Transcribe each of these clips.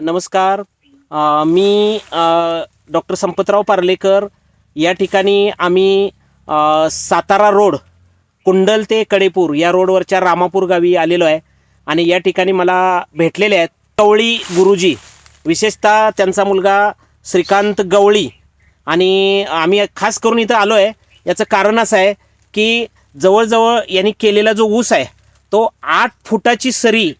नमस्कार. मी डॉक्टर संपतराव पार्लेकर. या ठिकाणी आम्ही सातारा रोड कुंडल ते कडेपूर या रोडवरच्या रामापूर गावी आलेलो आहे. आणि या ठिकाणी मला भेटलेले आहेत कवळी गुरुजी. विशेषतः त्यांचा मुलगा श्रीकांत गवळी. आणि आम्ही खास करून इथं आलो आहे. याचं कारण असं आहे की जवळजवळ यांनी केलेला जो ऊस आहे तो आठ फुटाची सरी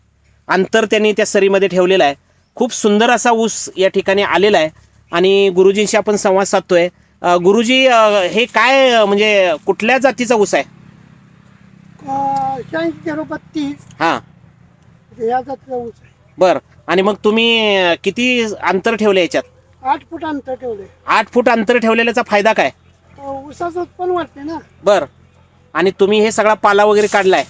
अंतर त्यांनी त्या सरीमध्ये ठेवलेला आहे. खूप सुंदर असा ऊस या ठिकाणी आलेला आहे. आणि गुरुजींशी आपण संवाद साधतोय. गुरुजी हे काय म्हणजे कुठल्या जातीचा ऊस आहे? हां. या जातीचा ऊस आहे. बर. आणि मग तुम्ही किती अंतर ठेवले याच्यात? आठ फूट अंतर ठेवले. आठ फूट अंतर ठेवलेल्याचा फायदा काय? ऊसाचं उत्पन्न वाटते ना. बर. आणि तुम्ही हे सगळा पाला वगैरे काढलाय?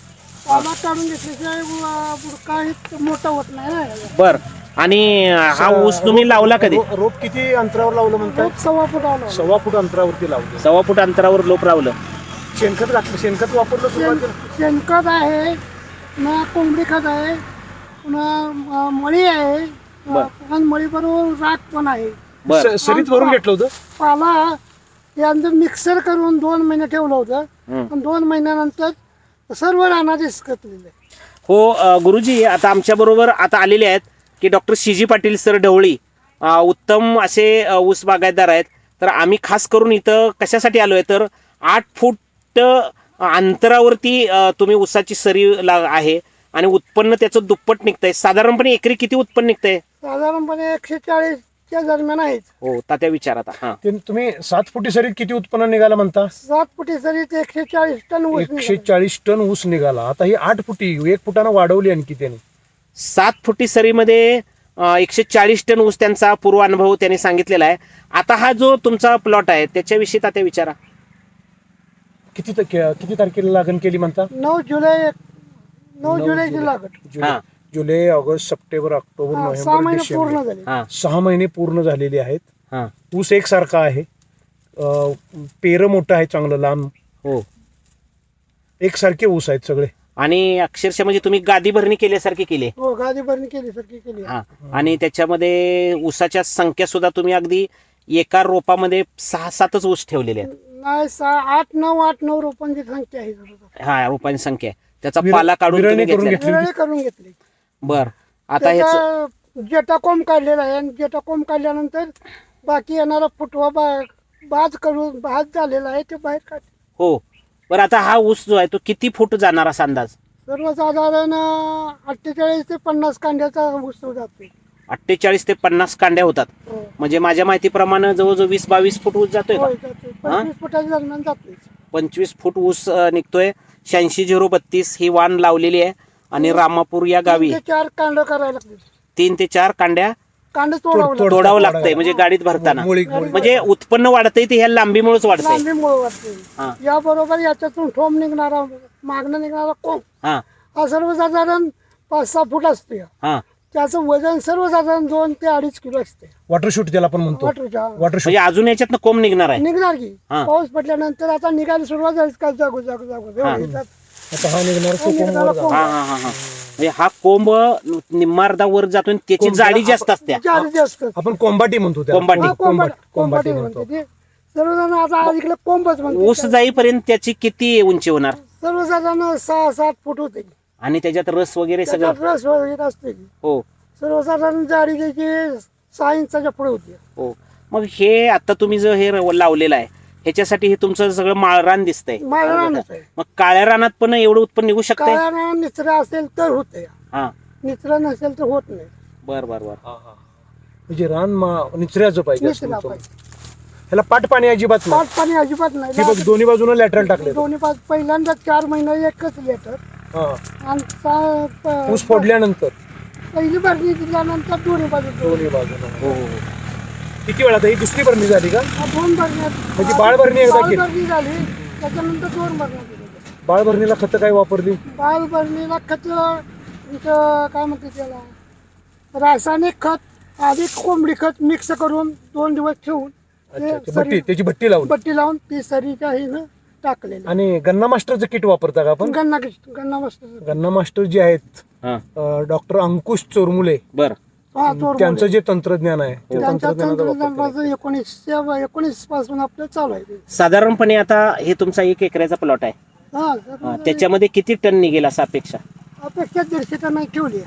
पाला काढून घेतल्याशिवाय हे मोठा होत नाही बर. आणि हा ऊस तुम्ही लावला कधी? रो- रोप किती अंतरावर लावलं म्हणतात रोप सव्वा फूट आला सव्वा फूट अंतरावरती लावलं. सव्वा फूट अंतरावर लोप लावलं. शेणखत घातलं शेणखत वापरलं सुरुवातीला? शेणखत आहे पुन्हा कोंबडी खत आहे पुन्हा अं, मळी आहे बर. आणि मळी बरोबर राख पण आहे. बर. स- सरीत भरून घेतलं होतं? पाला यानंतर मिक्सर करून दोन महिने ठेवलं होतं. आणि दोन महिन्यानंतर सर्व आहे. हो अ, गुरुजी आता आमच्याबरोबर आता आलेले आहेत. की doctor C G Patil sir ढवळी उत्तम असे ऊस बागायतदार आहेत. तर आम्ही खास करून इथं कशासाठी आलो आहे तर आठ फूट अंतरावरती तुम्ही ऊसाची सरी ला आहे. आणि उत्पन्न त्याचं दुप्पट निघतंय. साधारणपणे एकरी किती उत्पन्न निघतंय? साधारणपणे एकशे चाळीसच्या दरम्यान आहेत. हो तात्या विचार आता हां. ते तुम्ही सात फुटी सरीत किती उत्पन्न निघालं म्हणता? सात फुटी सरीत एकशे चाळीस टन ऊस एकशे निघाला. चाळीस टन ऊस निघाला. आता ही आठ फुटी एक फुटानं वाढवली आणखी त्याने. सात फुटी सरीमध्ये एकशे चाळीस टन ऊस त्यांचा पूर्व अनुभव त्यांनी सांगितलेला आहे. आता हा जो तुमचा प्लॉट आहे त्याच्याविषयी तात्या विचारा. किती त- किती तारखेला लागण केली म्हणता? नऊ जुलै नऊ नऊ जुलैची जुलै. लागत जुलै. हां. जुलै ऑगस्ट सप्टेंबर ऑक्टोबर हा, सहा नोव्हेंबर महिने डिसेंबर. पूर्ण झाले हां. सहा महिने पूर्ण झालेले आहेत. हां. ऊस एकसारखा आहे. अं, पेरं मोठं आहे चांगलं लांब. हो. एकसारखे ऊस आहेत सगळे. आणि अक्षरशः म्हणजे तुम्ही गादी भरणी केल्यासारखी केली आहे. हो गादी भरणी केली सारखी केली हा आणि त्याच्यामध्ये ऊसाच्या संख्या सुद्धा तुम्ही अगदी एका रोपामध्ये सहा सातच ऊस ठेवलेले आहेत नाही सहा आठ नऊ आठ नऊ रोपांची संख्या आहे. हा रोपांची संख्या आहे. त्याचा विर- पाला काढून तुम्ही विरळणी करून घेतली. वेळे करून घेतली बर आता ह्याच त्याचा जेटा कोंब काढलेला आहे आणि जेटा कोंब काढल्यानंतर बाकी येणारा फुटवा बा बाज करून भात झालेला आहे ते बाहेर काढ हो बरं आता हा ऊस जो आहे तो किती फूट जाणार असा अंदाज? सर्वसाधारण अठ्ठेचाळीस ते पन्नास कांड्याचा ऊस जातो अठ्ठेचाळीस ते पन्नास कांड्या होतात. हो. म्हणजे माझ्या माहितीप्रमाणे जवळजवळ वीस बावीस फूट ऊस जातोय का? होय, जातोय. पंचवीस फुटाच्या दरम्यान जातोय. पंचवीस फूट ऊस अं, निघतोय. शहाऐंशी झिरो बत्तीस ही वाण लावलेली आहे. आणि रामापूर या गावी तीन ते चार कांड करायला लागते तीन ते चार कांड्या. कांड तोडावं तोड- लागतं तोडावं लागतंय म्हणजे गाडीत भरताना. मुळी- मुळी- म्हणजे उत्पन्न वाढतंय ते ह्या लांबीमुळेच वाढतंय. लांबीमुळे वाटते हा. याबरोबर याच्यातून ठोम निघणारा मागणं निघणारा कोंब. हा. हा सर्वसाधारण पाच सहा फूट असते. हा. त्याचं वजन सर्वसाधारण दोन ते अडीच किलो असते. वॉटर शूट त्याला आपण म्हणतो. वॉटरच्या वॉटर शूट म्हणजे अजून याच्यातनं कोंब निघणार आहे. निघणार की. हा. पाऊस पडल्यानंतर आता निघायला सुरुवात झाली का जागो जागो जागो. हा. आता हा निघणार तो हा कोंब निघणारा वर जाणार. कोंब. हा हा हा हा. म्हणजे हा कोंब निम्मार्धा वर जातो आणि त्याची कोंब जाडी जास्त असते. जाडी जास्त आपण कोंबाटी म्हणतो त्याला. कोंबाटी. हा, कोंबाट कोंबट- कोंबाटी कोंबटी म्हणतो ते. सर्वजण आता आज इकडे कोंबच ऊस म्हणते जाईपर्यंत त्याची किती उंची होणार? सर्वसाधारण सहा सात फूट होते. आणि त्याच्यात रस वगैरे सगळं? रस वगैरे असते हो. सर्वसाधारण जाडी त्याची सहा इंचाच्या पुढे होती. हो. मग हे आता तुम्ही जो हे लावलेलं आहे ह्याच्यासाठी हे तुमचं सगळं माळरान दिसतंय. माळरानच आहे. मग काळ्या रानात पण एवढं उत्पन्न निघू शकतंय? काळ्या निचरा असेल तर होते. हा. निचरा नसेल तर होत नाही. बर बर बर. म्हणजे रान मा- निचऱ्याचं पाहिजे असं निचरा म्हणतो. पाहिजे. ह्याला पाट पाणी अजिबात नाही. पाच पाणी अजिबात हे बघ नाही दोन्ही बाजूने लॅटरल टाकले दोन्ही पाच पहिल्यांदा चार महिने एकच लेटर आणि सा- प- ऊस फोडल्यानंतर. पहिली भरणी दिल्यानंतर दोन्ही बाजू दोन्ही बाजूने. हो हो हो. किती वेळात? ही दुसरी भरणी झाली का? दोन भरण्यात म्हणजे बाळ भरणी एकदा केली. भरणी झाली. त्याच्यानंतर दोन भरण्या दिल्या बाळ भरणीला खतं काय वापरली? बाळ भरणीला खत काय म्हणते त्याला? रासायनिक खत आधी कोंबडी खत मिक्स करून दोन दिवस ठेवून अच्छा ते अच्छा. भट्टी सरी- त्याची भट्टी लावून? पट्टी लावून ती सरीच्या हिनं टाकलेली आणि गन्ना मास्टरचं किट वापरता का आपण? गन्ना गन्ना मस्त गन्ना मास्टर जे आहेत हा. डॉक्टर अंकुश चोरमुले. बर. हा त्यांचं जे तंत्रज्ञान आहे ते त्यांच्या तंत्रज्ञानाचा वापर केला. तंत्रज्ञानाचं एकोणीसशे एकोणीसपासून आपलं चालू आहे. ते. साधारणपणे आता हे तुमचा एक एकराचा प्लॉट आहे. हा हा, त्याच्यामध्ये किती टन निघेल असा अपेक्षा? अपेक्षा दीडशे टन नाही ठेवली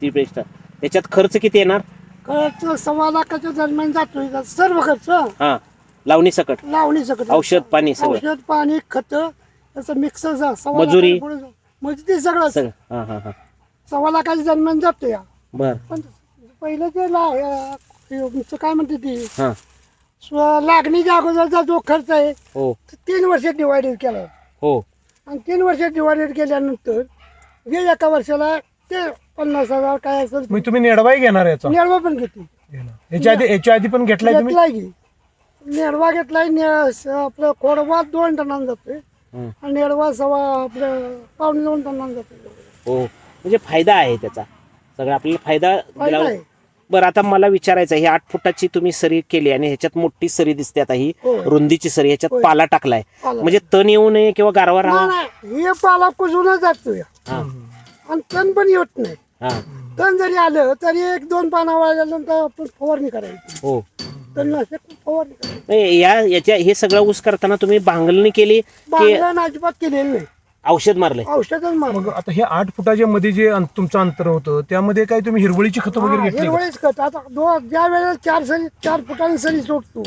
ती पेक्षा त्याच्यात खर्च किती येणार? खर्च सव्वा लाखाच्या दरम्यान जातोय सर्व खर्च. हा लावणी सकट. लावणी सकट. औषध पाणी सगळं. औषध पाणी खत त्याचं मिक्सर मजुरी. मजुरी सगळं. सगळं. हा हा हा. सव्वा लाखाच्या दरम्यान जातो या बर. पण पहिलं जे ला हे काय म्हणते ती? हा. स्व- लागणीच्या अगोदरचा जो खर्च आहे हो. तो तीन वर्षात डिवायडेड केला. आहे. हो. आणि तीन वर्षात डिवायडेड केल्यानंतर हे एका वर्षाला ते पन्नास हजार काय असेल मग तुम्ही नेडवाही घेणार याचा? नेडवा पण घेतली. याच्या आधी याच्या आधी पण घेतलाय तुम्ही? घेतलाय की. नेडवा घेतलाय ने- स- आपलं खोडवा दोन टनांना जातोय. हं. आणि नेडवा सव्वा आपलं पावणे दोन टनांना जातोय. हो. म्हणजे फायदा आहे त्याचा. सगळा आपल्याला फायदा फायदा दिला- आहे. बरं आता मला विचारायचं आहे, ही आठ फुटाची तुम्ही सरी केली आणि ह्याच्यात मोठी सरी दिसते आता ही. रुंदीची सरी ह्याच्यात होय. पाला टाकलाय. पाला. म्हणजे तण येऊ नये किंवा गारवा राहा नाही हे पाला कुजूनच जातोय हा. आणि तण पण येत नाही. हा. तण जरी आलं तरी एक दोन पाना वाळल्यानंतर आपण फवारणी करायची. हो. तणनाशक फवारणी करायची. नाही, या याच्या हे सगळं ऊस करताना तुम्ही बांगलणी केली की अजिबात केलेलं नाही. औषध मारलंय. औषधच मार मग आता हे आठ फुटाच्या मध्ये जे अं- तुमचं अंतर होतं त्यामध्ये काय तुम्ही हिरवळीची खतं वगैरे घेतली का? हिरवळीच खत. आता दो ज्या वेळेला चार सरी चार फुटांनी सरी सोडतो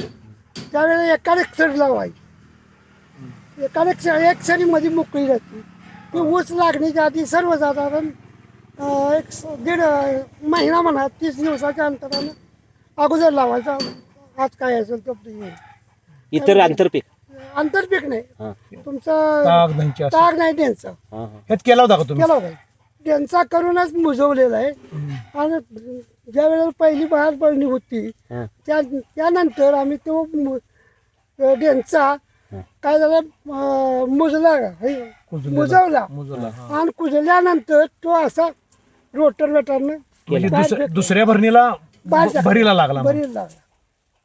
त्यावेळेला एकाच एक सरी लावायची. एकाच एक सरी एक सरी मध्ये मोकळी जाते ती ऊस लागण्याच्या आधी सर्वसाधारण अं, एक स- दीड अं, महिना म्हणा तीस दिवसाच्या अंतरानं अगोदर लावायचा. आज काय असेल तो ते. इतर आंतरपीक? आंतरपीक नाही हा तुमचं ताग धनची असं. ताग नाही त्यांचा हा हा ह्यात केला होता का तुम्ही केला त्यांचा करूनच मुजवलेला आहे आणि ज्या वेळेला पहिली बाहेर पडणी होती हा त्या त्यानंतर आम्ही तो मु- अ, डेंचा हा. काय झालं अं, मुजला हे, कुजलेला. मुजवला मुजला, हा. आणि कुजल्यानंतर तो असा रोटर वेटरनं म्हणजे दुस-. दुसऱ्या भरणीला. भरीला लागला मग. बरी लागला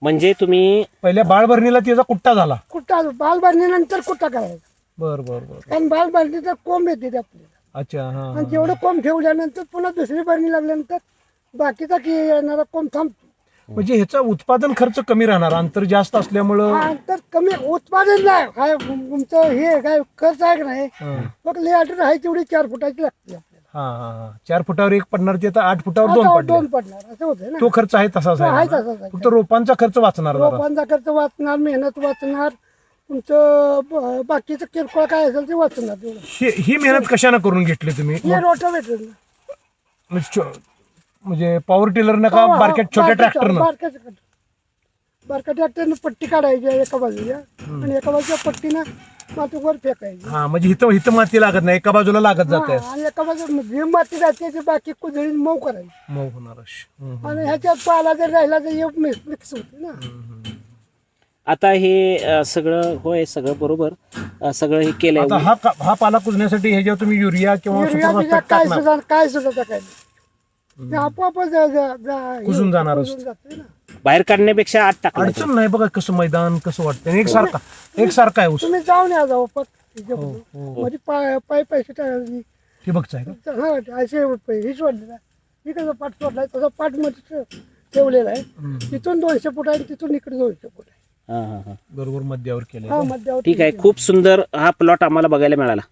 म्हणजे तुम्ही पहिल्या बाळ भरणीला त्याचा कुट्टा झाला. कुट्टा बाल बांधणीनंतर कुट्टा करायचा. बर बर बर. कारण बाल बांधणीचा कोंब येते ते आपल्याला अच्छा हा आणि जेवढं कोंब ठेवल्यानंतर पुन्हा दुसरी भरणी लागल्यानंतर बाकीचा की येणारा कोंब थांबतो. म्हणजे ह्याचा उत्पादन खर्च कमी राहणार अंतर जास्त असल्यामुळं? हा, तर कमी. उत्पादन नाही. काय तुमचं हे काय खर्च आहे का नाही? हा. मग लेटर आहे तेवढी चार फुटाची लागते. हा हा चार फुटावर एक पडणार ते आता आठ फुटावर दोन आता पडले. दोन पडणार. असं होतं ना. तो खर्च आहे तसाच तो आहे आहे तसाच आहे. फक्त रोपांचा खर्च वाचणार जरा. रोपांचा खर्च वाचणार मेहनत वाचणार तुमचं ब- बाकीचं किरकोळ काय असेल ते वाचणार तेवढं. ही ही मेहनत कशानं करून घेतली तुम्ही? हे रोटावेटर म्हणजे छो- म्हणजे पॉवर टिलर नका बारक्या छोट्या ट्रॅक्टरनं बारक्या ट्रॅक्टरनं पट्टी काढायची एका बाजूला. आणि एका बाजूच्या पट्टीनं मातीवर फेकायची. हा म्हणजे इथं इथं माती लागत नाही एका बाजूला लागत जाते हा, आणि एका बाजूला जी माती राहते ती बाकी कुजळी मऊ करायची. मऊ होणार अशी. हम्म, हम्म. आणि ह्याच्यात पाला जर राहिला तर हे मिक्स मिक्स होते ना. आता हे अ, सगळं होय सगळं बरोबर. अ, सगळं हे केलंय. आता हा का- हा पाला कुजण्यासाठी ह्याच्यावर तुम्ही युरिया किंवा युरिया सुपर बिरिया फॉस्फेट काय टाकणार. सुद्धा काय सुद्धा टाकायचं. ते आपोआपच जा- जा- जा- हे कुजून जाणारच. कुजून जाते ना. बाहेर काढण्यापेक्षा आत टाकलं अडचण नाही बघा कसं मैदान कसं वाटतं एक सारखा एक सारखा आहे ऊस. तुम्ही जाऊन या जाऊ पट हो, हो. मध्ये पाय पाय पैसे टाकायचे ठिबकचं आहे का? हा असे ही सोडलेला मी कसं पाठ सोडलाय तसा पाठमध्ये ठेवलेला आहे. हम्म. तिथून दोनशे फूट आहे आणि तिथून इकडे दोनशे फूट आहे. हा हा हा. बरोबर मध्यावर केलंय हा मध्यावर ठीक आहे खूप सुंदर हा प्लॉट आम्हाला बघायला मिळाला.